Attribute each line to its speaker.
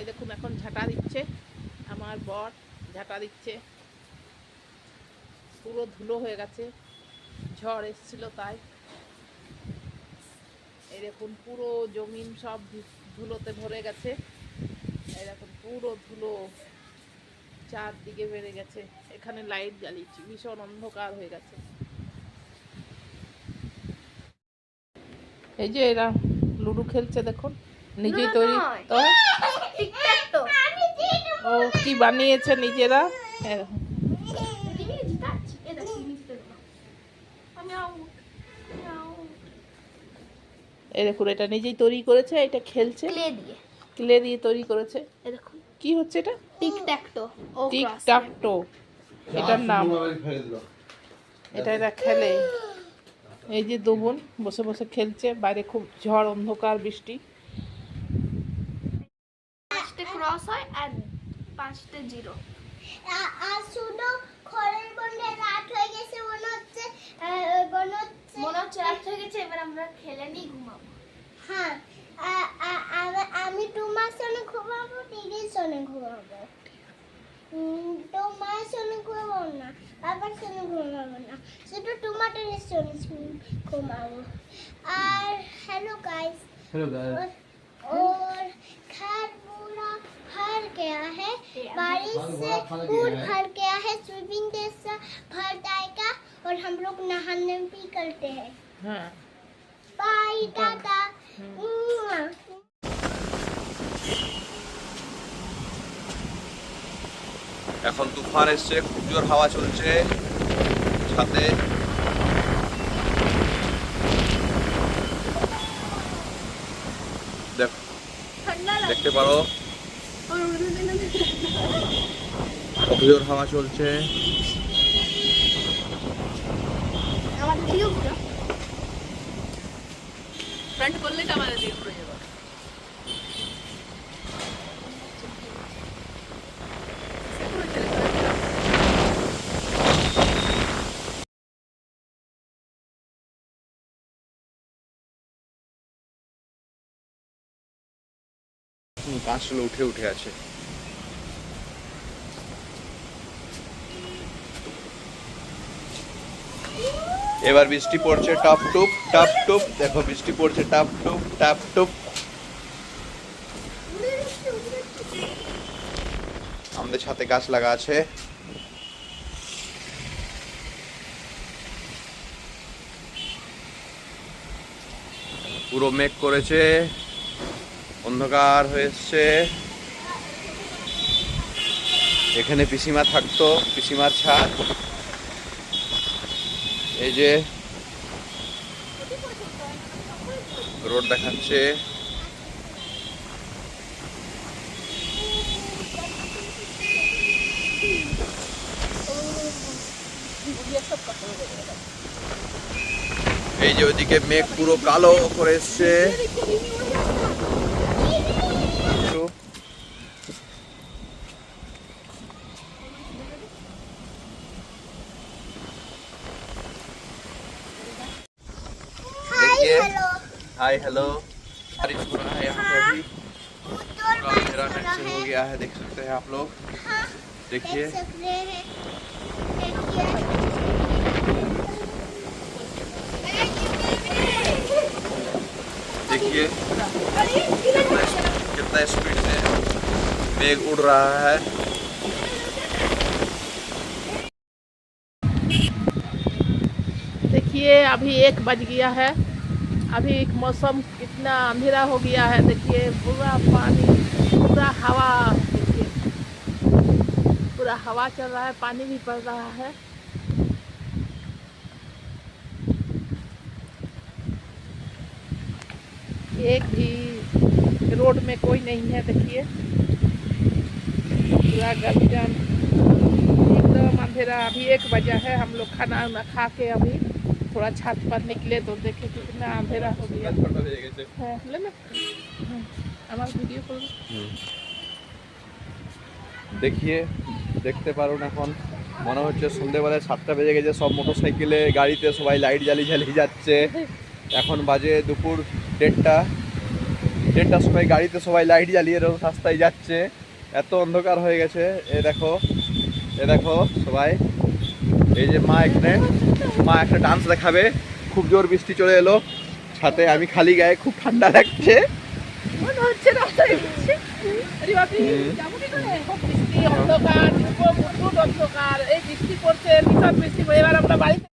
Speaker 1: এই দেখুন, এখন ঝাঁটা দিচ্ছে। আমার বর ঝাঁটা দিচ্ছে। পুরো ধুলো হয়ে গেছে। ঝড় এসছিল তাই। এই দেখুন, পুরো জমিন সব ধুলোতে ভরে গেছে। এই দেখুন, পুরো ধুলো চারদিকে বেড়ে গেছে। এখানে লাইট জ্বালিয়েছি, ভীষণ অন্ধকার হয়ে গেছে। এই যে এরা লুডু খেলছে, দেখুন। নিজেই তৈরি। তো? ও কি বানিয়েছে নিজেরা?
Speaker 2: আউট
Speaker 1: এই দেখুন এটা নিজেই তৈরি করেছে এটা খেলছে।
Speaker 2: ক্লে দিয়ে।
Speaker 1: ক্লে দিয়ে তৈরি করেছে।
Speaker 2: দেখুন।
Speaker 1: কি হচ্ছে এটা? টিক
Speaker 2: ক্রস
Speaker 1: এটার নাম। এটা এরা খেলে। এই যে দু বোন বসে বসে খেলছে। বাইরে খুব ঝড় অন্ধকার বৃষ্টি
Speaker 2: পাঁচটা ক্রস হয় আর জিরো।
Speaker 3: আর খড়ের রাত হয়ে গেছে মনে হচ্ছে মনে হচ্ছে
Speaker 2: রাত হয়ে গেছে এবার আমরা খেলে ঘুমাবো।
Speaker 3: হ্যাঁ আমি তোমার সঙ্গে ঘুমাবো দিদির সঙ্গে ঘুমাবো। তোমার সঙ্গে ঘুমাবো না বাবার সঙ্গে ঘুমাবো না শুধু তোমার সঙ্গে ঘুমাবো। আর হ্যালো গাইস হ্যালো গাইস ওর भर गया है बारिश से पूर भर गया है स्विमिंग जैसा भर जाएगा और हम लोग नहाने भी करते हैं
Speaker 1: হ্যাঁ
Speaker 3: बाय टाटा मुआ।
Speaker 4: এখন তুফান এসছে খুব জোর হাওয়া চলছে সাথে দেখ-
Speaker 2: ঠান্ডা
Speaker 4: দেখতে পারো খুব হাওয়া চলছে।
Speaker 2: আমাদের দিকেও ঘুরো ফ্রন্ট করলে আমাদের ঘুরে
Speaker 4: কাঁচগুলো উঠে উঠে আছে। এবার বৃষ্টি পড়ছে, টাপ টুপ টাপ টুপ। দেখো, বৃষ্টি পড়ছে, টাপ টুপ টাপ টুপ। আমাদের ছাতে গাছ লাগা আছে। পুরো মেঘ করেছে। অন্ধকার হয়ে এসছে। এখানে পিসিমা থাকতো, পিসিমার ছাদ। এই যে রোড দেখাচ্ছে। এই যে ওইদিকে মেঘ পুরো কালো করে এসছে। हाय हेलो बारिश हो रहा है यहाँ पे अभी। पूरा ढंग से हो गया है, देख सकते हैं आप लोग। देखिए।
Speaker 3: देखिए,
Speaker 4: कितना स्पीड से मेघ उड़ रहा है।
Speaker 1: देखिए, अभी एक बज गया है। अभी मौसम इतना अंधेरा हो गया है, देखिए, पूरा पानी, पूरा हवा, देखिए। पूरा हवा चल रहा है, पानी भी पड़ रहा है। एक भी रोड में कोई नहीं है, देखिए। पूरा गमजन एकदम अंधेरा। अभी एक बजा है, हम लोग खाना वाना खा के अभी। थोड़ा छत पर निकले तो देखे कितना अंधेरा हो गया হ্যাঁ ले ना हाँ, আমার ভিডিও করবো
Speaker 4: দেখিয়ে দেখতে পারুন এখন মনে হচ্ছে সন্ধেবেলায় সাতটা বেজে গেছে সব মোটর সাইকেলে গাড়িতে সবাই লাইট জ্বালিয়ে জ্বালিয়ে যাচ্ছে এখন বাজে দুপুর দেড়টা দেড়টার সময় গাড়িতে সবাই লাইট জ্বালিয়ে এরকম রাস্তায় যাচ্ছে এত অন্ধকার হয়ে গেছে এ দেখো এ দেখো সবাই এই যে মা এখানে। মা একটা ডান্স দেখাবে। খুব জোর বৃষ্টি চলে এলো। সাথে আমি খালি গায়ে খুব ঠান্ডা লাগছে।
Speaker 1: মনে এই বৃষ্টি পড়ছে বৃষ্টি। এবার আমরা বাড়িতে